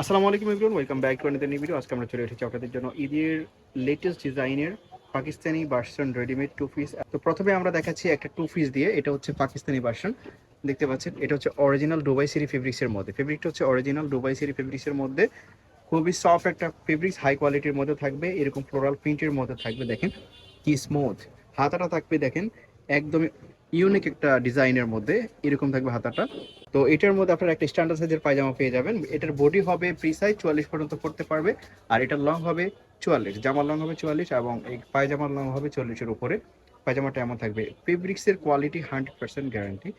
আসসালামু আলাইকুম everyone welcome back to another new video আজকে আমরা চলে এসেছি আপনাদের জন্য ঈদের লেটেস্ট ডিজাইনের Pakistani version readymade two piece তো প্রথমে আমরা দেখাচ্ছি একটা টু পিস দিয়ে, এটা হচ্ছে পাকিস্তানি ভার্সন দেখতে পাচ্ছেন, এটা হচ্ছে অরিজিনাল দুবাই সিরি ফেব্রিক্সের মধ্যে। ফেব্রিকটা হচ্ছে অরিজিনাল দুবাই সিরি ফেব্রিক্সের মধ্যে। খুবই সফট একটা ফেব্রিক্স হাই কোয়ালিটির মধ্যে থাকবে, এরকম ফ্লোরাল প্রিন্টের মধ্যে থাকবে, দেখেন কি স্মুথ হাতাটা থাকবে, দেখেন, একদমই ইউনিক একটা ডিজাইনের মধ্যে, এরকম থাকবে হাতাটা। তো এটার মধ্যে আপনারা একটা স্ট্যান্ডার্ড সাইজের পায়জামা পেয়ে যাবেন। এটার বডি হবে প্রি সাইজ চুয়াল্লিশ পর্যন্ত পড়তে পারবে, আর এটার লং হবে চুয়াল্লিশ। জামার লং হবে চুয়াল্লিশ এবং এই পায়জামার লং হবে চল্লিশের উপরে। পায়জামাটা এমন থাকবে ফেব্রিক্সের quality hundred percent guarantee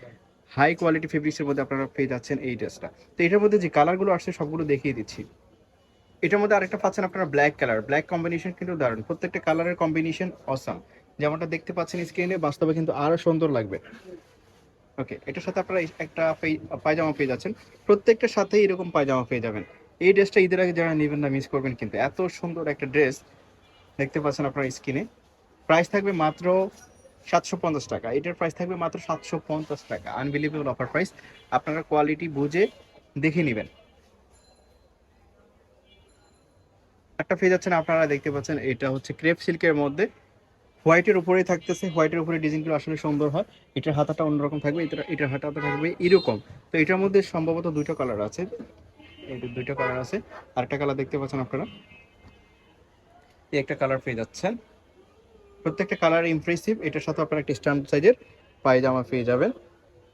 high quality ফেব্রিক্সের মধ্যে আপনারা পেয়ে যাচ্ছেন এই ড্রেসটা তো এটার মধ্যে যে কালারগুলো আসছে সবগুলো দেখিয়ে দিচ্ছি। এটার মধ্যে আরেকটা পাচ্ছেন আপনারা ব্ল্যাক কালার ব্ল্যাক কম্বিনেশন কিন্তু দারুণ। প্রত্যেকটা কালারের কম্বিনেশন অসাম যেমনটা দেখতে পাচ্ছেন স্ক্রিনে বাস্তবে কিন্তু আরও সুন্দর লাগবে। ওকে এটার সাথে আপনারা একটা পায়জামা পেয়ে যাচ্ছেন। প্রত্যেকটার সাথেই এরকম পায়জামা পেয়ে যাবেন। এই ড্রেসটা ঈদের আগে যারা নেবেন না মিস করবেন কিন্তু। এত সুন্দর একটা ড্রেস দেখতে পাচ্ছেন আপনার স্কিনে প্রাইস থাকবে মাত্র সাতশো পঞ্চাশ টাকা। এটার প্রাইস থাকবে মাত্র সাতশো পঞ্চাশ টাকা। আনবিলিভেবল অফার প্রাইস আপনারা কোয়ালিটি বুঝে দেখে নেবেন। একটা পেয়ে যাচ্ছেন আপনারা, দেখতে পাচ্ছেন, এটা হচ্ছে ক্রেপ সিল্কের মধ্যে। হোয়াইটের উপরেই থাকতেছে, হোয়াইটের উপরে ডিজাইনগুলো আসলে সুন্দর হয়। এটার হাতাটা অন্যরকম থাকবে এটা এটার হাতাটা থাকবে এরকম। তো এটার মধ্যে সম্ভবত দুটো কালার আছে। এটা দুইটা কালার আছে। আরেকটা কালার দেখতে পাচ্ছেন আপনারা। এই একটা কালার পেয়ে যাচ্ছেন। প্রত্যেকটা কালার ইমপ্রেসিভ এটার সাথে আপনারা একটা স্ট্যাম্প সাইজের পায়জামা পেয়ে যাবেন।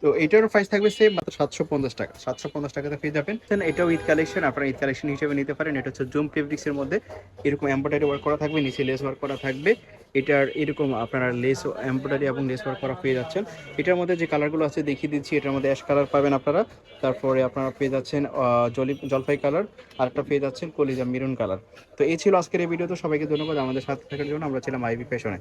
তো এটারও প্রাইস থাকবে সেম মাত্র সাতশো পঞ্চাশ টাকা। সাতশো পঞ্চাশ টাকাতে পেয়ে যাবেন। Then এটাও ঈদ কালেকশন আপনারা ঈদ কালেকশন হিসেবে নিতে পারেন। এটা হচ্ছে জুম ফেব্রিক্সের মধ্যে। এরকম এম্ব্রয়ডারি ওয়ার্ক করা থাকবে, নিচে লেস ওয়ার্ক করা থাকবে। এটার এরকম আপনারা লেস এম্ব্রয়ডারি এবং লেস ওয়ার্ক করা পেয়ে যাচ্ছেন। এটার মধ্যে যে কালারগুলো আছে, দেখিয়ে দিচ্ছি। এটার মধ্যে অ্যাশ কালার পাবেন আপনারা। তারপরে আপনারা পেয়ে যাচ্ছেন জলি জলপাই কালার আর একটা পেয়ে যাচ্ছেন কলিজা মেরুন কালার তো এই ছিল আজকের এই ভিডিও তো। সবাইকে ধন্যবাদ। আমাদের সাথে থাকার জন্য আমরা ছিলাম আইবি ফ্যাশনে